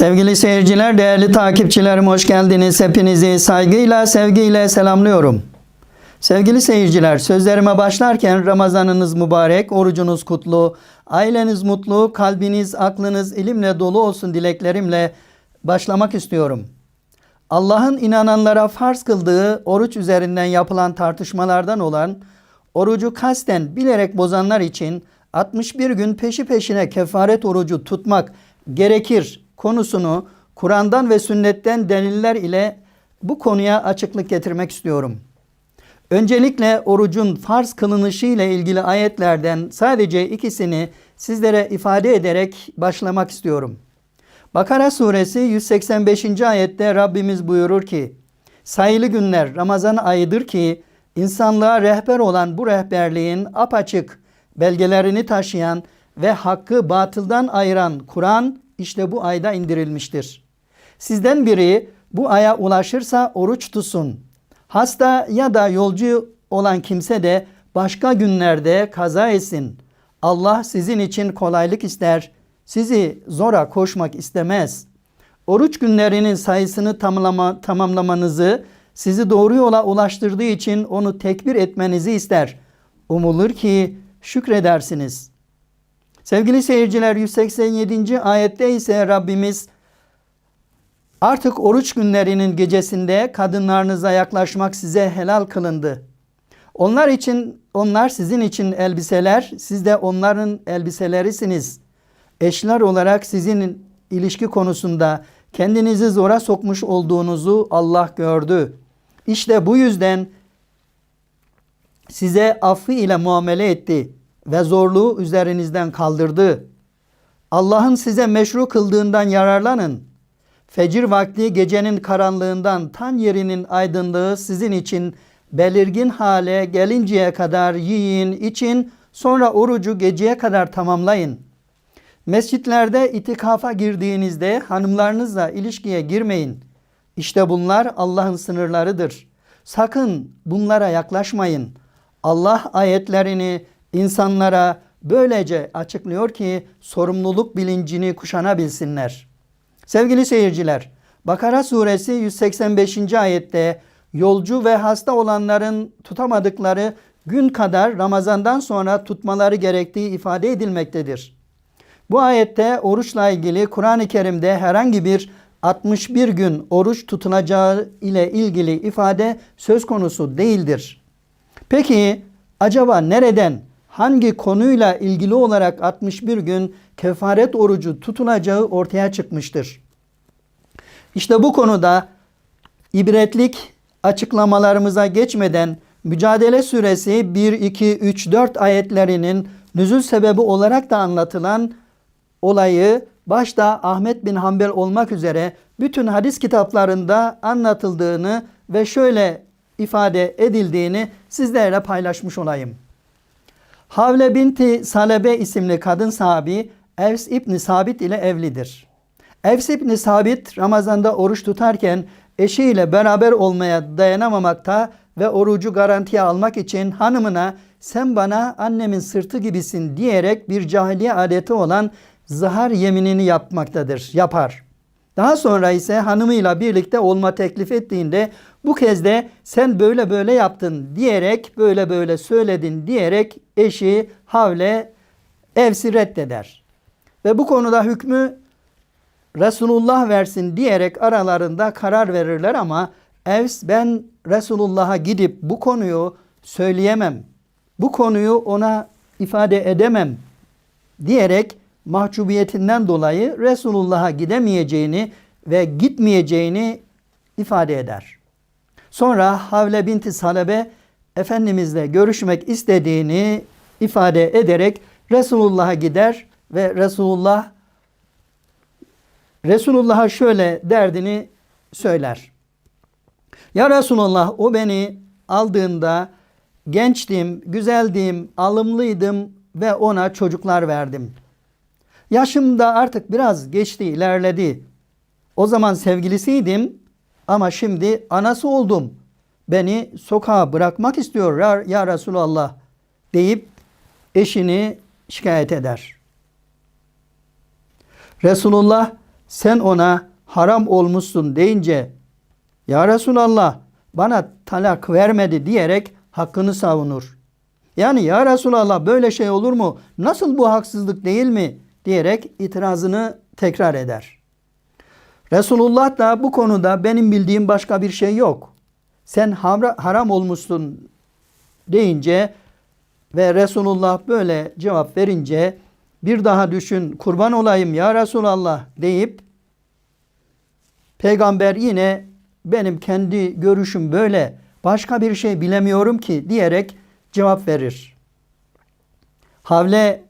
Sevgili seyirciler, değerli takipçilerim hoş geldiniz. Hepinizi saygıyla, sevgiyle selamlıyorum. Sevgili seyirciler, sözlerime başlarken Ramazanınız mübarek, orucunuz kutlu, aileniz mutlu, kalbiniz, aklınız ilimle dolu olsun dileklerimle başlamak istiyorum. Allah'ın inananlara farz kıldığı oruç üzerinden yapılan tartışmalardan olan orucu kasten bilerek bozanlar için 61 gün peşi peşine kefaret orucu tutmak gerekir konusunu Kur'an'dan ve sünnetten deliller ile bu konuya açıklık getirmek istiyorum. Öncelikle orucun farz kılınışı ile ilgili ayetlerden sadece ikisini sizlere ifade ederek başlamak istiyorum. Bakara suresi 185. ayette Rabbimiz buyurur ki sayılı günler Ramazan ayıdır ki insanlığa rehber olan bu rehberliğin apaçık belgelerini taşıyan ve hakkı batıldan ayıran Kur'an işte bu ayda indirilmiştir. Sizden biri bu aya ulaşırsa oruç tutsun. Hasta ya da yolcu olan kimse de başka günlerde kaza etsin. Allah sizin için kolaylık ister. Sizi zora koşmak istemez. Oruç günlerinin sayısını tamamlama, tamamlamanızı sizi doğru yola ulaştırdığı için onu tekbir etmenizi ister. Umulur ki şükredersiniz. Sevgili seyirciler 187. ayette ise Rabbimiz Artık oruç günlerinin gecesinde kadınlarınıza yaklaşmak size helal kılındı. Onlar için onlar sizin için elbiseler, siz de onların elbiselerisiniz. Eşler olarak sizin ilişki konusunda kendinizi zora sokmuş olduğunuzu Allah gördü. İşte bu yüzden size affı ile muamele etti ve zorluğu üzerinizden kaldırdı. Allah'ın size meşru kıldığından yararlanın. Fecir vakti gecenin karanlığından tan yerinin aydınlığı sizin için belirgin hale gelinceye kadar yiyin, için, sonra orucu geceye kadar tamamlayın. Mescitlerde itikafa girdiğinizde hanımlarınızla ilişkiye girmeyin. İşte bunlar Allah'ın sınırlarıdır. Sakın bunlara yaklaşmayın. Allah ayetlerini insanlara böylece açıklıyor ki sorumluluk bilincini kuşanabilsinler. Sevgili seyirciler, Bakara suresi 185. ayette yolcu ve hasta olanların tutamadıkları gün kadar Ramazan'dan sonra tutmaları gerektiği ifade edilmektedir. Bu ayette oruçla ilgili Kur'an-ı Kerim'de herhangi bir 61 gün oruç tutunacağı ile ilgili ifade söz konusu değildir. Peki acaba nereden hangi konuyla ilgili olarak 61 gün kefaret orucu tutunacağı ortaya çıkmıştır. İşte bu konuda ibretlik açıklamalarımıza geçmeden Mücadele Suresi 1, 2, 3, 4 ayetlerinin nüzul sebebi olarak da anlatılan olayı başta Ahmet bin Hanbel olmak üzere bütün hadis kitaplarında anlatıldığını ve şöyle ifade edildiğini sizlerle paylaşmış olayım. Havle binti Salebe isimli kadın sahabi Evs İbni Sabit ile evlidir. Evs İbni Sabit Ramazan'da oruç tutarken eşiyle beraber olmaya dayanamamakta ve orucu garantiye almak için hanımına sen bana annemin sırtı gibisin diyerek bir cahiliye adeti olan zahar yeminini yapmaktadır, yapar. Daha sonra ise hanımıyla birlikte olma teklif ettiğinde bu kez de sen böyle böyle yaptın diyerek böyle böyle söyledin diyerek eşi Havle Evs'i reddeder. Ve bu konuda hükmü Resulullah versin diyerek aralarında karar verirler ama Evs ben Resulullah'a gidip bu konuyu söyleyemem. Bu konuyu ona ifade edemem diyerek mahcubiyetinden dolayı Resulullah'a gidemeyeceğini ve gitmeyeceğini ifade eder. Sonra Havle binti Salebe Efendimizle görüşmek istediğini ifade ederek Resulullah'a gider ve Resulullah Resulullah'a şöyle derdini söyler. Ya Resulullah o beni aldığında gençtim, güzeldim, alımlıydım ve ona çocuklar verdim. Yaşım da artık biraz geçti, ilerledi. O zaman sevgilisiydim ama şimdi anası oldum. Beni sokağa bırakmak istiyor ya, ya Resulallah deyip eşini şikayet eder. Resulullah sen ona haram olmuşsun deyince ya Resulallah bana talak vermedi diyerek hakkını savunur. Yani ya Resulallah böyle şey olur mu? Nasıl bu haksızlık değil mi? Diyerek itirazını tekrar eder. Resulullah da bu konuda benim bildiğim başka bir şey yok. Sen haram olmuşsun deyince ve Resulullah böyle cevap verince bir daha düşün kurban olayım ya Resulallah deyip peygamber yine benim kendi görüşüm böyle başka bir şey bilemiyorum ki diyerek cevap verir. Havle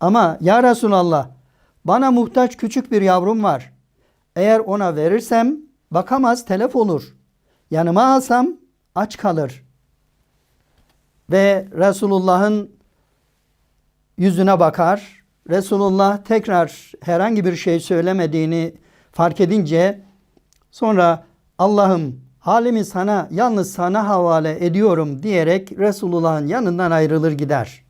ama ya Resulallah bana muhtaç küçük bir yavrum var. Eğer ona verirsem bakamaz telef olur. Yanıma alsam aç kalır. Ve Resulullah'ın yüzüne bakar. Resulullah tekrar herhangi bir şey söylemediğini fark edince sonra Allah'ım halimi sana yalnız sana havale ediyorum diyerek Resulullah'ın yanından ayrılır gider.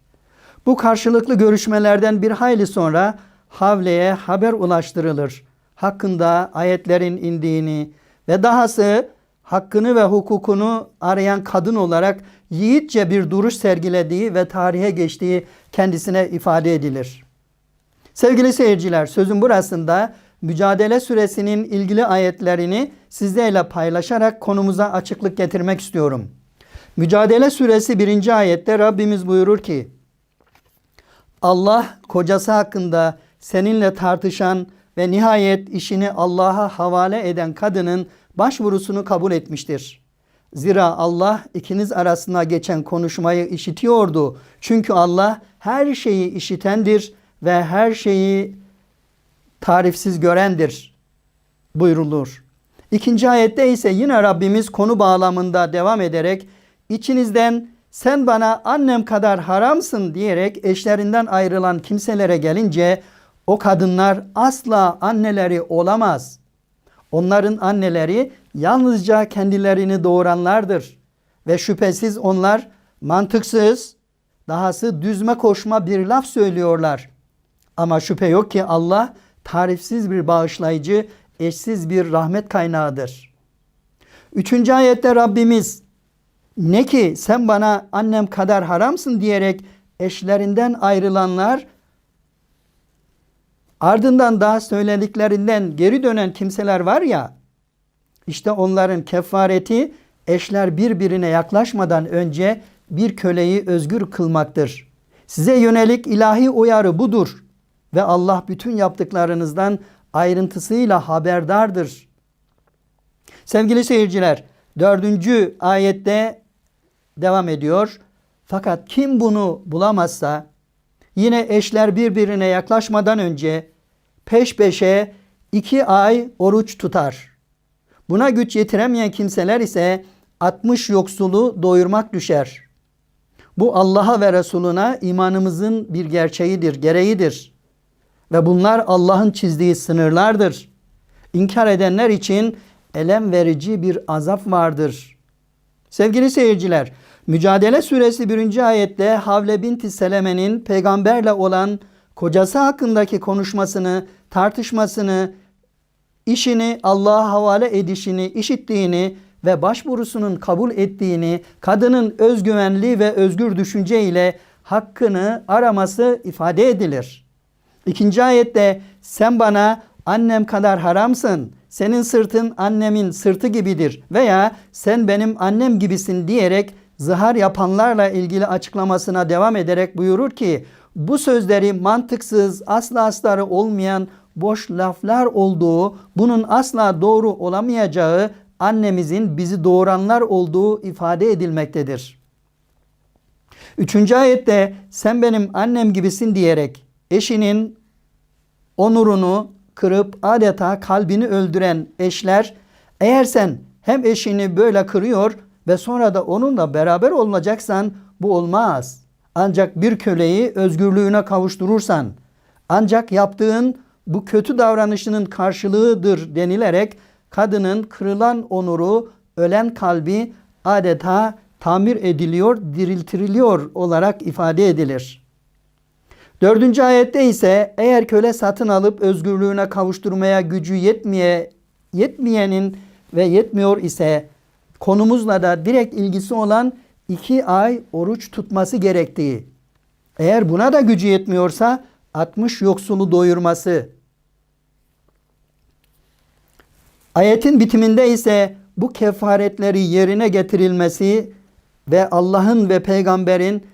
Bu karşılıklı görüşmelerden bir hayli sonra Havle'ye haber ulaştırılır. Hakkında ayetlerin indiğini ve dahası hakkını ve hukukunu arayan kadın olarak yiğitçe bir duruş sergilediği ve tarihe geçtiği kendisine ifade edilir. Sevgili seyirciler, sözün burasında Mücadele Suresinin ilgili ayetlerini sizlerle paylaşarak konumuza açıklık getirmek istiyorum. Mücadele Suresi 1. ayette Rabbimiz buyurur ki, Allah kocası hakkında seninle tartışan ve nihayet işini Allah'a havale eden kadının başvurusunu kabul etmiştir. Zira Allah ikiniz arasında geçen konuşmayı işitiyordu. Çünkü Allah her şeyi işitendir ve her şeyi tarifsiz görendir buyurulur. İkinci ayette ise yine Rabbimiz konu bağlamında devam ederek içinizden sen bana annem kadar haramsın diyerek eşlerinden ayrılan kimselere gelince o kadınlar asla anneleri olamaz. Onların anneleri yalnızca kendilerini doğuranlardır. Ve şüphesiz onlar mantıksız, dahası düzme koşma bir laf söylüyorlar. Ama şüphe yok ki Allah tarifsiz bir bağışlayıcı, eşsiz bir rahmet kaynağıdır. Üçüncü ayette Rabbimiz ne ki sen bana annem kadar haramsın diyerek eşlerinden ayrılanlar ardından daha söylediklerinden geri dönen kimseler var ya işte onların kefareti eşler birbirine yaklaşmadan önce bir köleyi özgür kılmaktır. Size yönelik ilahi uyarı budur ve Allah bütün yaptıklarınızdan ayrıntısıyla haberdardır. Sevgili seyirciler, dördüncü ayette devam ediyor. Fakat kim bunu bulamazsa yine eşler birbirine yaklaşmadan önce peş peşe iki ay oruç tutar. Buna güç yetiremeyen kimseler ise 60 yoksulu doyurmak düşer. Bu Allah'a ve Resuluna imanımızın bir gerçeğidir, gereğidir. Ve bunlar Allah'ın çizdiği sınırlardır. İnkar edenler için elem verici bir azap vardır. Sevgili seyirciler, Mücadele Suresi 1. ayette Havle binti Seleme'nin peygamberle olan kocası hakkındaki konuşmasını, tartışmasını, işini Allah'a havale edişini, işittiğini ve başvurusunun kabul ettiğini, kadının özgüvenli ve özgür düşünce ile hakkını araması ifade edilir. İkinci ayette sen bana annem kadar haramsın, senin sırtın annemin sırtı gibidir veya sen benim annem gibisin diyerek zihar yapanlarla ilgili açıklamasına devam ederek buyurur ki bu sözleri mantıksız, asla astarı olmayan boş laflar olduğu, bunun asla doğru olamayacağı annemizin bizi doğuranlar olduğu ifade edilmektedir. Üçüncü ayette sen benim annem gibisin diyerek eşinin onurunu kırıp adeta kalbini öldüren eşler eğer sen hem eşini böyle kırıyor ve sonra da onunla beraber olacaksan bu olmaz. Ancak bir köleyi özgürlüğüne kavuşturursan ancak yaptığın bu kötü davranışının karşılığıdır denilerek kadının kırılan onuru, ölen kalbi adeta tamir ediliyor, diriltiriliyor olarak ifade edilir. Dördüncü ayette ise eğer köle satın alıp özgürlüğüne kavuşturmaya gücü yetmeye, yetmeyenin ve yetmiyor ise konumuzla da direkt ilgisi olan iki ay oruç tutması gerektiği. Eğer buna da gücü yetmiyorsa 60 yoksulu doyurması. Ayetin bitiminde ise bu kefaretleri yerine getirilmesi ve Allah'ın ve peygamberin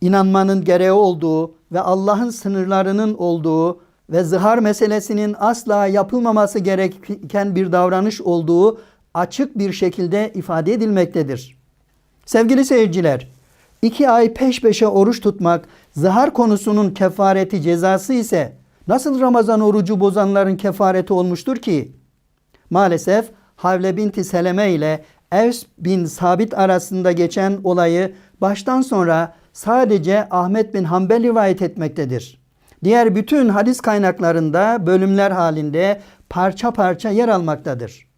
inanmanın gereği olduğu ve Allah'ın sınırlarının olduğu ve zihar meselesinin asla yapılmaması gereken bir davranış olduğu açık bir şekilde ifade edilmektedir. Sevgili seyirciler, iki ay peş peşe oruç tutmak zihar konusunun kefareti cezası ise nasıl Ramazan orucu bozanların kefareti olmuştur ki? Maalesef Havle binti Seleme ile Evs bin Sabit arasında geçen olayı baştan sonra sadece Ahmet bin Hanbel rivayet etmektedir. Diğer bütün hadis kaynaklarında bölümler halinde parça parça yer almaktadır.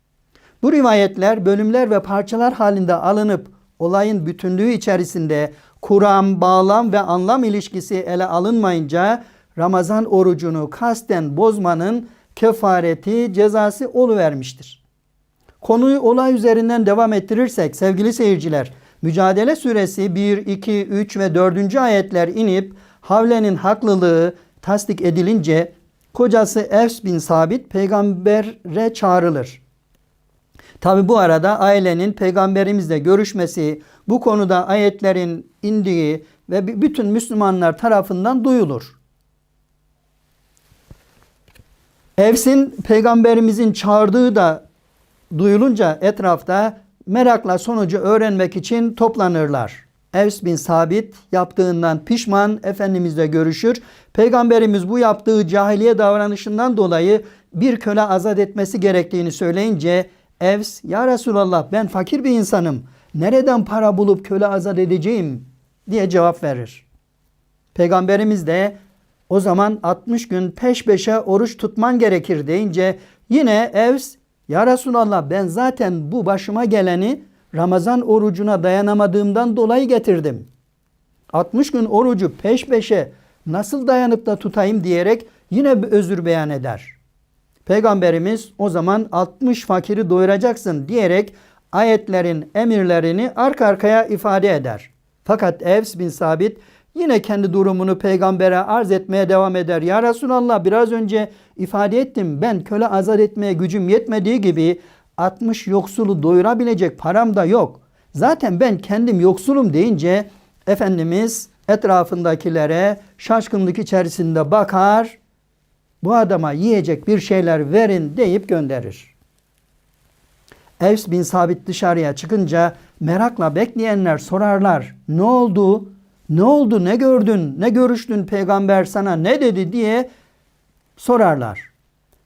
Bu rivayetler bölümler ve parçalar halinde alınıp olayın bütünlüğü içerisinde kuram, bağlam ve anlam ilişkisi ele alınmayınca Ramazan orucunu kasten bozmanın kefareti cezası oluvermiştir. Konuyu olay üzerinden devam ettirirsek sevgili seyirciler, Mücadele suresi 1, 2, 3 ve 4. ayetler inip Havle'nin haklılığı tasdik edilince kocası Efs bin Sabit peygambere çağrılır. Tabi bu arada ailenin peygamberimizle görüşmesi bu konuda ayetlerin indiği ve bütün Müslümanlar tarafından duyulur. Evs'in peygamberimizin çağırdığı da duyulunca etrafta merakla sonucu öğrenmek için toplanırlar. Evs bin Sabit yaptığından pişman Efendimizle görüşür. Peygamberimiz bu yaptığı cahiliye davranışından dolayı bir köle azat etmesi gerektiğini söyleyince Evs ya Resulallah ben fakir bir insanım. Nereden para bulup köle azat edeceğim diye cevap verir. Peygamberimiz de o zaman 60 gün peş peşe oruç tutman gerekir deyince yine Evs ya Resulallah ben zaten bu başıma geleni Ramazan orucuna dayanamadığımdan dolayı getirdim. 60 gün orucu peş peşe nasıl dayanıp da tutayım diyerek yine bir özür beyan eder. Peygamberimiz o zaman 60 fakiri doyuracaksın diyerek ayetlerin emirlerini arka arkaya ifade eder. Fakat Evs bin Sabit yine kendi durumunu peygambere arz etmeye devam eder. Ya Resulallah biraz önce ifade ettim ben köle azat etmeye gücüm yetmediği gibi 60 yoksulu doyurabilecek param da yok. Zaten ben kendim yoksulum deyince Efendimiz etrafındakilere şaşkınlık içerisinde bakar. Bu adama yiyecek bir şeyler verin deyip gönderir. Evs bin Sabit dışarıya çıkınca merakla bekleyenler sorarlar. Ne oldu? Ne oldu? Ne gördün? Ne görüştün? Peygamber sana ne dedi diye sorarlar.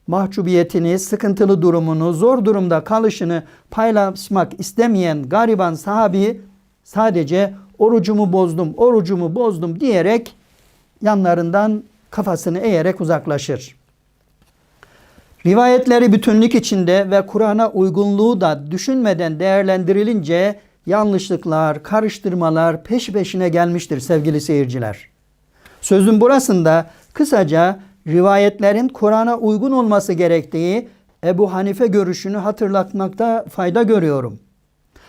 Mahcubiyetini, sıkıntılı durumunu, zor durumda kalışını paylaşmak istemeyen gariban sahabi sadece orucumu bozdum, orucumu bozdum diyerek yanlarından kafasını eğerek uzaklaşır. Rivayetleri bütünlük içinde ve Kur'an'a uygunluğu da düşünmeden değerlendirilince yanlışlıklar, karıştırmalar peş peşine gelmiştir sevgili seyirciler. Sözün burasında kısaca rivayetlerin Kur'an'a uygun olması gerektiği Ebu Hanife görüşünü hatırlatmakta fayda görüyorum.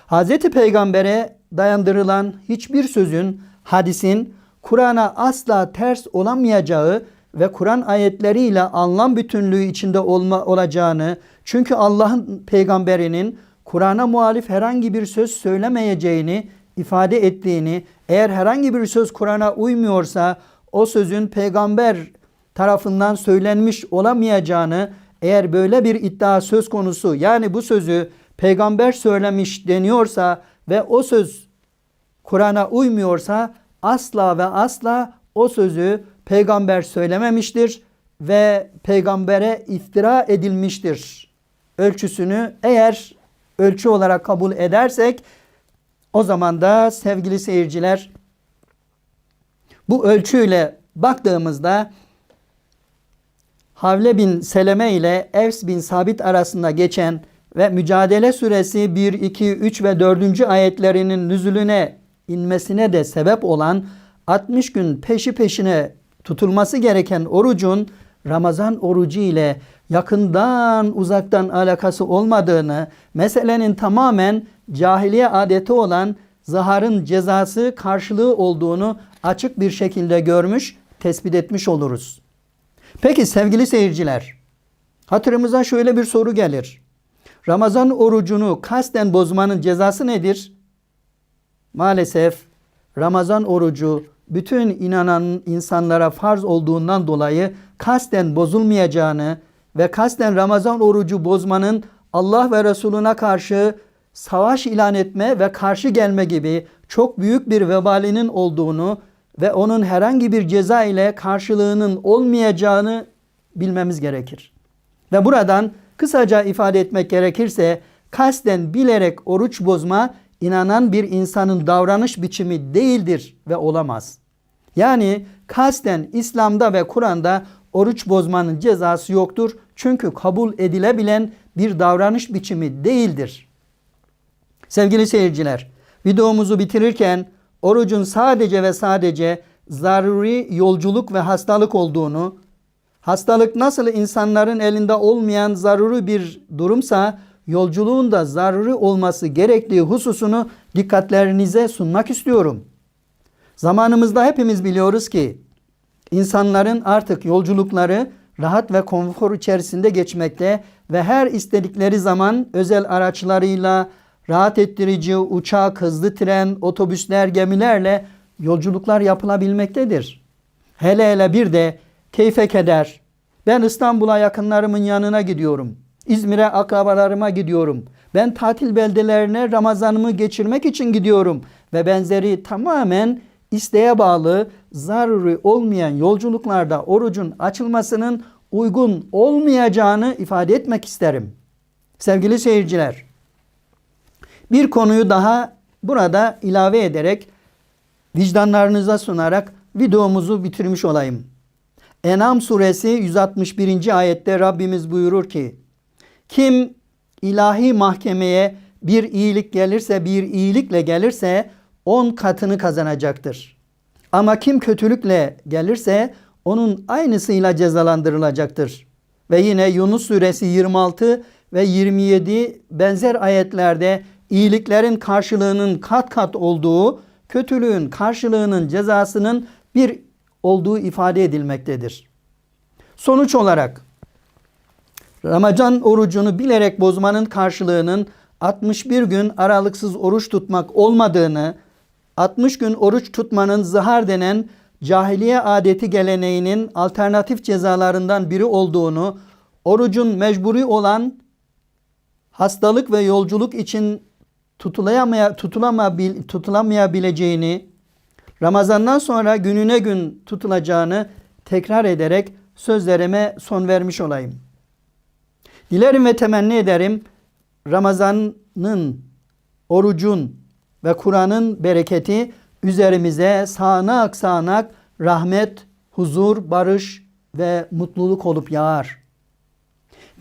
Hz. Peygamber'e dayandırılan hiçbir sözün, hadisin Kur'an'a asla ters olamayacağı ve Kur'an ayetleriyle anlam bütünlüğü içinde olma, olacağını, çünkü Allah'ın peygamberinin Kur'an'a muhalif herhangi bir söz söylemeyeceğini ifade ettiğini, eğer herhangi bir söz Kur'an'a uymuyorsa o sözün peygamber tarafından söylenmiş olamayacağını, eğer böyle bir iddia söz konusu yani bu sözü peygamber söylemiş deniyorsa ve o söz Kur'an'a uymuyorsa asla ve asla o sözü peygamber söylememiştir ve peygambere iftira edilmiştir. Ölçüsünü eğer ölçü olarak kabul edersek o zaman da sevgili seyirciler bu ölçüyle baktığımızda Havle bin Seleme ile Evs bin Sabit arasında geçen ve Mücadele Suresi 1, 2, 3 ve 4. ayetlerinin nüzulüne inmesine de sebep olan 60 gün peşi peşine tutulması gereken orucun Ramazan orucu ile yakından uzaktan alakası olmadığını, meselenin tamamen cahiliye adeti olan zaharın cezası karşılığı olduğunu açık bir şekilde görmüş, tespit etmiş oluruz. Peki sevgili seyirciler, hatırımıza şöyle bir soru gelir. Ramazan orucunu kasten bozmanın cezası nedir? Maalesef Ramazan orucu bütün inanan insanlara farz olduğundan dolayı kasten bozulmayacağını ve kasten Ramazan orucu bozmanın Allah ve Resuluna karşı savaş ilan etme ve karşı gelme gibi çok büyük bir vebalinin olduğunu ve onun herhangi bir ceza ile karşılığının olmayacağını bilmemiz gerekir. Ve buradan kısaca ifade etmek gerekirse kasten bilerek oruç bozma inanan bir insanın davranış biçimi değildir ve olamaz. Yani kasten İslam'da ve Kur'an'da oruç bozmanın cezası yoktur. Çünkü kabul edilebilen bir davranış biçimi değildir. Sevgili seyirciler, videomuzu bitirirken orucun sadece ve sadece zaruri yolculuk ve hastalık olduğunu, hastalık nasıl insanların elinde olmayan zaruri bir durumsa, yolculuğun da zaruri olması gerektiği hususunu dikkatlerinize sunmak istiyorum. Zamanımızda hepimiz biliyoruz ki insanların artık yolculukları rahat ve konfor içerisinde geçmekte ve her istedikleri zaman özel araçlarıyla rahat ettirici uçak, hızlı tren, otobüsler, gemilerle yolculuklar yapılabilmektedir. Hele hele bir de keyfe keder. Ben İstanbul'a yakınlarımın yanına gidiyorum. İzmir'e akrabalarıma gidiyorum. Ben tatil beldelerine Ramazanımı geçirmek için gidiyorum ve benzeri tamamen isteğe bağlı zaruri olmayan yolculuklarda orucun açılmasının uygun olmayacağını ifade etmek isterim. Sevgili seyirciler, bir konuyu daha burada ilave ederek vicdanlarınıza sunarak videomuzu bitirmiş olayım. Enam suresi 161. ayette Rabbimiz buyurur ki kim ilahi mahkemeye bir iyilik gelirse bir iyilikle gelirse on katını kazanacaktır. Ama kim kötülükle gelirse onun aynısıyla cezalandırılacaktır. Ve yine Yunus suresi 26 ve 27 benzer ayetlerde iyiliklerin karşılığının kat kat olduğu, kötülüğün karşılığının cezasının bir olduğu ifade edilmektedir. Sonuç olarak Ramazan orucunu bilerek bozmanın karşılığının 61 gün aralıksız oruç tutmak olmadığını, 60 gün oruç tutmanın zihar denen cahiliye adeti geleneğinin alternatif cezalarından biri olduğunu, orucun mecburi olan hastalık ve yolculuk için tutulamaya, tutulamabil, tutulamayabileceğini, Ramazandan sonra gününe gün tutulacağını tekrar ederek sözlerime son vermiş olayım. Dilerim ve temenni ederim Ramazan'ın, orucun ve Kur'an'ın bereketi üzerimize sağanak sağanak rahmet, huzur, barış ve mutluluk olup yağar.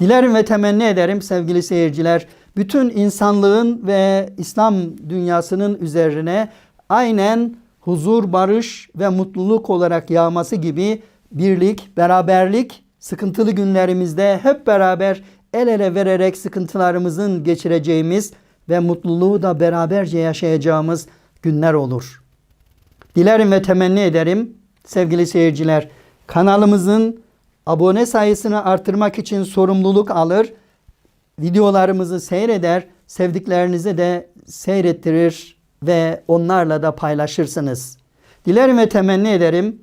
Dilerim ve temenni ederim sevgili seyirciler, bütün insanlığın ve İslam dünyasının üzerine aynen huzur, barış ve mutluluk olarak yağması gibi birlik, beraberlik sıkıntılı günlerimizde hep beraber el ele vererek sıkıntılarımızın geçireceğimiz ve mutluluğu da beraberce yaşayacağımız günler olur. Dilerim ve temenni ederim sevgili seyirciler kanalımızın abone sayısını artırmak için sorumluluk alır. Videolarımızı seyreder, sevdiklerinize de seyrettirir ve onlarla da paylaşırsınız. Dilerim ve temenni ederim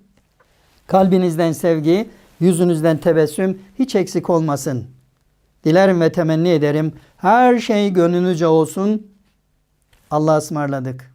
kalbinizden sevgi, yüzünüzden tebessüm hiç eksik olmasın. Dilerim ve temenni ederim her şey gönlünüzce olsun. Allah'a ısmarladık.